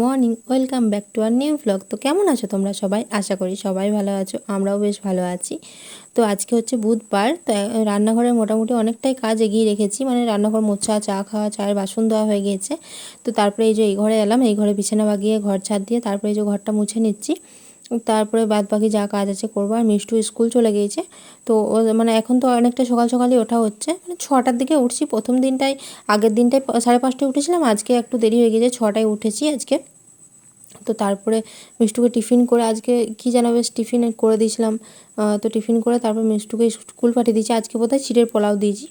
Morning. Welcome back to our new blog. তো কেমন আছো তোমরা সবাই? আশা করি সবাই ভালো আছো, আমরাও বেশ ভালো আছি। তো আজকে হচ্ছে বুধবার, তো রান্নাঘরে মোটামুটি অনেকটাই কাজ এগিয়ে রেখেছি। মানে রান্নাঘর মোছা, চা খাওয়া, চায়ের বাসন দেওয়া হয়ে গিয়েছে। তো তারপরে এই যে এই ঘরে এলাম, এই ঘরে বিছানা বাগিয়ে ঘর ছাদ দিয়ে তারপরে এই যে ঘরটা মুছে নিচ্ছি। তারপরে বাদ বাকি যা কাজ আছে করব। আর মিষ্টু স্কুল চলে গিয়েছে। তো মানে এখন তো অনেকটা সকাল সকালই ওঠা হচ্ছে। মানে ছটার দিকে উঠছি। প্রথম দিনটাই, আগের দিনটায় সাড়ে পাঁচটায় উঠেছিলাম। আজকে একটু দেরি হয়ে গেছে ছটায় উঠেছি আজকে। তো তারপরে মিষ্টুকে টিফিন করে আজকে কি যেন বেশ টিফিন করে দিয়েছিলাম তো টিফিন করে তারপর মিষ্টুকে স্কুল পাঠিয়ে দিয়েছি। আজকে বোধহয় চিড়ের পোলাও দিয়েছি।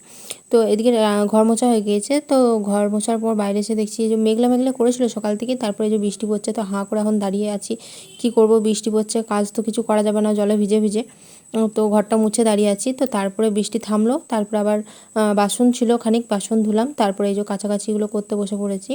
তো এদিকে ঘর মোছা হয়ে গিয়েছে। তো ঘর মোছার পর বাইরে এসে দেখছি যে মেঘলা মেঘলা করেছিল সকাল থেকে, তারপরে যে বৃষ্টি পড়ছে, তো হাঁ করে এখন দাঁড়িয়ে আছি। কি করব? বৃষ্টি পড়ছে, কাজ তো কিছু করা যাবে না, জলে ভিজে ভিজে। তো ঘরটা মুছে দাঁড়িয়ে আছি। তো তারপরে বৃষ্টি থামলো, তারপরে আবার বাসন ছিল খানিক, বাসন ধুলাম, তারপরে এই যে কাছাকাছিগুলো করতে বসে পড়েছি।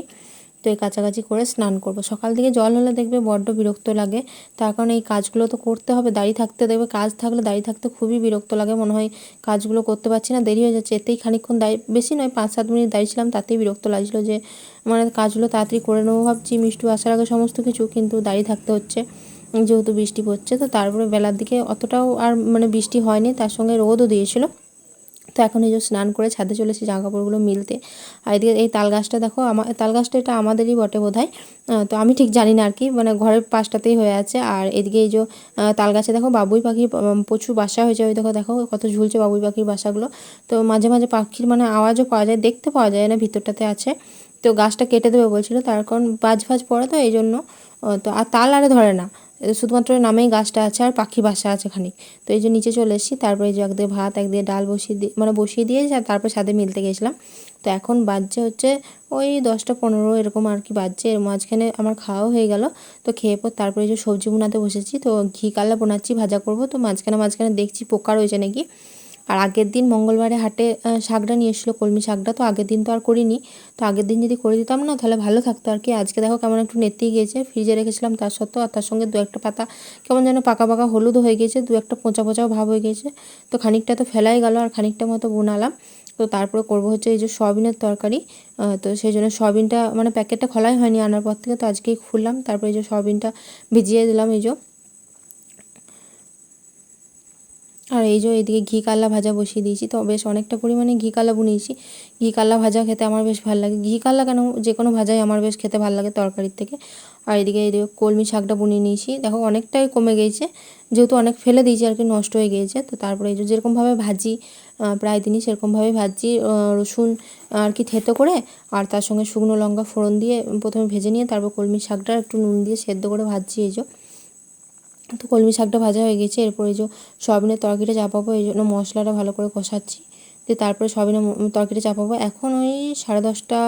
তো এই কাছাকাছি করে স্নান করব। সকাল থেকে জল হলে দেখবে বড্ড বিরক্ত লাগে। তার কারণে এই কাজগুলো তো করতে হবে, দাঁড়িয়ে থাকতে দেখবে কাজ থাকলে দাঁড়িয়ে থাকতে খুবই বিরক্ত লাগে। মনে হয় কাজগুলো করতে পারছি না, দেরি হয়ে যাচ্ছে। এতেই খানিকক্ষণ দাঁড়িয়ে, বেশি নয়, পাঁচ সাত মিনিট দাঁড়িয়েছিলাম তাতেই বিরক্ত লাগছিল যে মানে কাজগুলো তাড়াতাড়ি করে নেব ভাবছি, মিষ্টু আসার আগে সমস্ত কিছু, কিন্তু দাঁড়িয়ে থাকতে হচ্ছে। যেহেতু বৃষ্টি পড়ছে, তো তারপরে বেলার দিকে অতটাও আর মানে বৃষ্টি হয়নি, তার সঙ্গে রোদও দিয়েছিল। তো এখন এই যে স্নান করে ছাদে চলেছি জামা কাপড়গুলো মিলতে। আর এদিকে এই তাল গাছটা দেখো আমার তাল গাছটা এটা আমাদেরই বটে বোধ তো আমি ঠিক জানি না আর কি মানে ঘরের পাশটাতেই হয়ে আছে। আর এদিকে এই যে তাল গাছে দেখো বাবুই পাখির প্রচুর বাসা হয়েছে। ওই দেখো দেখো কত ঝুলছে বাবুই পাখির বাসাগুলো। তো মাঝে মাঝে পাখির মানে আওয়াজও পাওয়া যায়, দেখতে পাওয়া যায় না ভিতরটাতে আছে। তো গাছটা কেটে দেবে বলছিল, তার কারণ বাজ ফাজ পড়ে তো এই জন্য। তো আর তাল আরে ধরে না। শুধুমাত্র নামেই গাছটা আছে আর পাখি বাসা আছে খানিক। তো এই যে নিচে চলে এসেছি, তারপরে এই যে একদিকে ভাত একদিকে ডাল বসিয়ে দিয়ে মানে বসিয়ে দিয়ে তারপর সাথে মিলতে গেছিলাম। তো এখন বাজছে হচ্ছে ওই দশটা পনেরো এরকম আর কি বাজছে। এর মাঝখানে আমার খাওয়াও হয়ে গেল। তো খেয়ে পর তারপরে যে সবজি বোনাতে বসেছি। তো ঘি কালা বোনাচ্ছি, ভাজা করব। তো মাঝখানে মাঝখানে দেখছি পোকা রয়েছে নাকি। আর আগের দিন মঙ্গলবারে হাটে শাকটা নিয়ে এসেছিল, কলমি শাকটা তো আগের দিন তো আর করিনি। তো আগের দিন যদি করে দিতাম না, তাহলে ভালো থাকতো। আর কি, আজকে দেখো কেমন একটু নেতিয়ে গিয়েছে। ফ্রিজে রেখেছিলাম তার সত্ত্বেও, আর তার সঙ্গে দু একটা পাতা কেমন যেন পাকা পাকা হলুদ হয়ে গিয়েছে, দু একটা পচা পচাও ভাব হয়ে গিয়েছে। তো খানিকটা তো ফেলাই গেল, আর খানিকটা মতো বোনালাম। তো তারপরে করব হচ্ছে এই যে সয়াবিনের তরকারি। তো সেই জন্য সয়াবিনটা মানে প্যাকেটটা খোলাই হয়নি আনার পর থেকে, তো আজকেই খুললাম। তারপরে এই যে সয়াবিনটা ভিজিয়ে দিলাম, এই যে। আর এই যে এদিকে ঘি কাল্লা ভাজা বসিয়ে দিয়েছি, তো বেশ অনেকটা পরিমাণে ঘি কাল্লা বুনিয়েছি। ঘি কাল্লা ভাজা খেতে আমার বেশ ভালো লাগে। ঘি কাল্লা কেন, যে কোনো ভাজাই আমার বেশ খেতে ভালো লাগে তরকারির থেকে। আর এদিকে এদিকে কলমি শাকটা বুনিয়ে নিয়েছি, দেখো অনেকটাই কমে গিয়েছে যেহেতু অনেক ফেলে দিয়েছি আর কি, নষ্ট হয়ে গিয়েছে তো তারপরে এই যে যেরকমভাবে ভাজি প্রায় দিনই সেরকমভাবে ভাজি রসুন আর কি থেতো করে, আর তার সঙ্গে শুকনো লঙ্কা ফোড়ন দিয়ে প্রথমে ভেজে নিয়ে তারপর কলমি শাকটা একটু নুন দিয়ে সেদ্ধ করে ভাজছি এই যে। তো কলমি শাকটা ভাজা হয়ে গেছে, এরপর যে সয়াবিনের তরকারিটা চাপাবো, এই জন্য মশলাটা ভালো করে কষাচ্ছি। দিয়ে তারপরে সয়াবিনের তরকারিটা চাপাবো। এখন ওই সাড়ে দশটা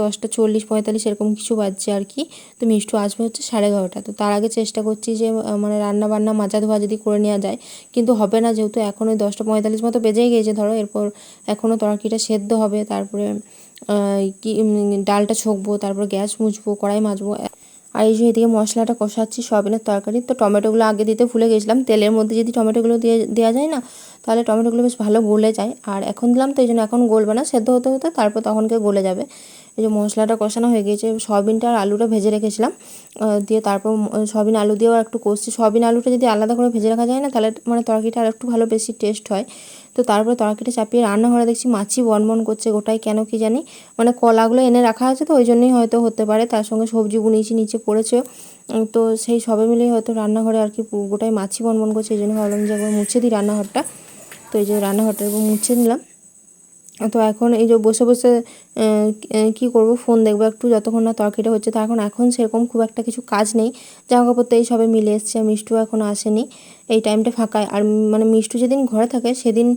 দশটা চল্লিশ, পঁয়তাল্লিশ এরকম কিছু বাজছে আর কি। তো মিষ্টু আসবে হচ্ছে সাড়ে এগারোটা। তো তার আগে চেষ্টা করছি যে মানে রান্না বান্না মাজা ধোয়া যদি করে নেওয়া যায়, কিন্তু হবে না যেহেতু এখন ওই দশটা পঁয়তাল্লিশ মতো বেজেই গিয়েছে ধরো, এরপর এখনও তরকারিটা সেদ্ধ হবে। তারপরে কি ডালটা ছকবো, তারপর গ্যাস মুছবো, কড়াই মাজবো আর এই যে এদিকে মশলাটা কষাচ্ছি, সয়াবিনের তরকারি। তো টমেটোগুলো আগে দিতে ভুলে গেছিলাম। তেলের মধ্যে যদি টমেটোগুলো দিয়ে দেওয়া যায় না, তাহলে টমেটোগুলো বেশ ভালো গলে যায়। আর এখন দিলাম তো, এই জন্য এখন গলবে না, সেদ্ধ হতে হতে তারপর তখন তখনকে গলে যাবে। এই যে মশলাটা কষানো হয়ে গিয়েছে, সয়াবিনটা আর আলুটা ভেজে রেখেছিলাম। দিয়ে তারপর সয়াবিন আলু দিয়েও একটু কষছি। সয়াবিন আলুটা যদি আলাদা করে ভেজে রাখা যায় না, তাহলে মানে তরকারিটা আর একটু ভালো বেশি টেস্ট হয়। তো তারপরে তরকারিটা চাপিয়ে রান্নাঘরে দেখছি মাছি বনবন করছে গোটাই কেন কি জানি। মানে কলাগুলো এনে রাখা আছে তো ওই জন্যই হয়তো হতে পারে, তার সঙ্গে সবজি বুনিয়েছি, নিচে পড়েছে। তো সেই সবে মিলেই হয়তো রান্নাঘরে আর কি গোটাই মাছি বনবন করছে, এই জন্য ভাবলাম যে একবার মুছে দিই রান্নাঘরটা। তো এই যে রান্নাঘরটা একবার মুছে নিলাম। তো এখন এই যে বসে বসে কি করব? ফোন দেখব। একটু যতক্ষণ না তরকারিটা হচ্ছে, তো এখন এখন সেরকম খুব একটা কিছু কাজ নেই। জামা কাপড় তো এই সবে মিলে এসছে, মিষ্টু এখনও আসেনি। এই টাইমটা ফাঁকায়। আর মানে মিষ্টু যেদিন ঘরে থাকে, সেদিন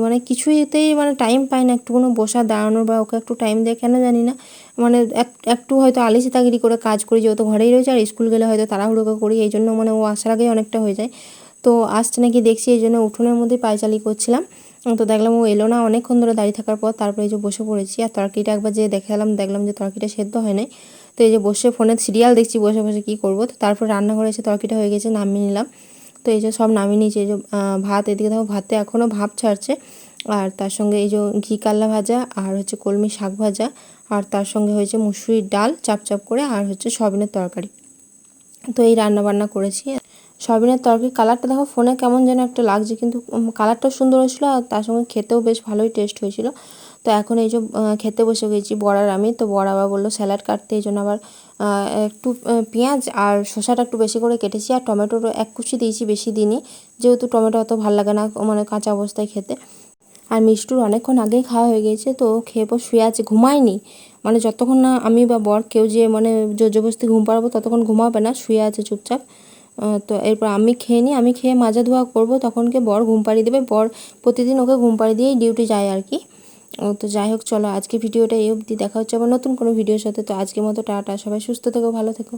মানে কিছুইতেই মানে টাইম পায় না। একটু কোনো বসা, দাঁড়ানোর বা ওকে একটু টাইম দেয়, কেন জানি না। মানে এক- একটু হয়তো আলিসি তাগিরি করে কাজ করি, যেহেতু ঘরেই রয়েছে, আর স্কুল গেলে হয়তো তাড়াহুড়ো করে করি, এই জন্য মানে ও আসার আগেই অনেকটা হয়ে যায়। তো আসছে নাকি দেখছি, এই জন্য উঠোনের মধ্যেই পায়চালি করছিলাম। তো দেখলাম ও এলো না অনেকক্ষণ ধরে দাঁড়িয়ে থাকার পর তারপরে এই যে বসে পড়েছি আর তরকারিটা একবার যে দেখালাম, দেখলাম যে তরকারিটা সেদ্ধ হয় নাই। তো এই যে বসে ফোনে সিরিয়াল দেখছি, বসে বসে কী করব? তো তারপর রান্নাঘরে এসে তরকারিটা হয়ে গেছে, নামিয়ে নিলাম। তো এই যে সব নামিয়ে নিয়েছি, এই যে ভাত, এদিকে দেখো ভাতে এখনও ভাপ ছাড়ছে। আর তার সঙ্গে এই যে ঘি কাল্লা ভাজা আর হচ্ছে কলমি শাক ভাজা আর তার সঙ্গে হয়েছে মুসুরির ডাল চাপ চাপ করে আর হচ্ছে সয়াবিনের তরকারি। তো এই রান্না বান্না করেছি। সয়াবিনের তরকারি কালারটা দেখো, ফোনে কেমন যেন একটা লাগছে, কিন্তু কালারটাও সুন্দর হয়েছিল আর তার সঙ্গে খেতেও বেশ ভালোই টেস্ট হয়েছিল। তো এখন এই যে খেতে বসে গেছি বড়ার আমি, তো বড় আবার বলল স্যালাড কাটতে, এই জন্য আবার একটু পেঁয়াজ আর শসাটা একটু বেশি করে কেটেছি আর টমেটোর এক কুচি দিয়েছি বেশি দিনই যেহেতু টমেটো অত ভালো লাগে না মানে কাঁচা অবস্থায় খেতে। আর মিষ্টুর অনেকক্ষণ আগেই খাওয়া হয়ে গিয়েছে, তো খেয়ে পর শুয়ে আছে, ঘুমায়নি। মানে যতক্ষণ না আমি বা বর কেউ যে মানে জোরজবস্তি ঘুম পাড়াবো, ততক্ষণ ঘুমাবে না, শুয়ে আছে চুপচাপ। তো এরপর আমি খেয়ে নিই, আমি খেয়ে মাজা ধোয়া করব, তখনকে বর ঘুম পাড়িয়ে দেবে, বর প্রতিদিন ওকে ঘুম পাড়িয়ে দিয়েই ডিউটি যায় আর কি। তো যাই হোক, চলো আজকে ভিডিওটা এই অবধি, দেখা হচ্ছে আবার নতুন কোনো ভিডিওর সাথে, তো আজকের মতো টাটা, সবাই সুস্থ থেকো, ভালো থেকো।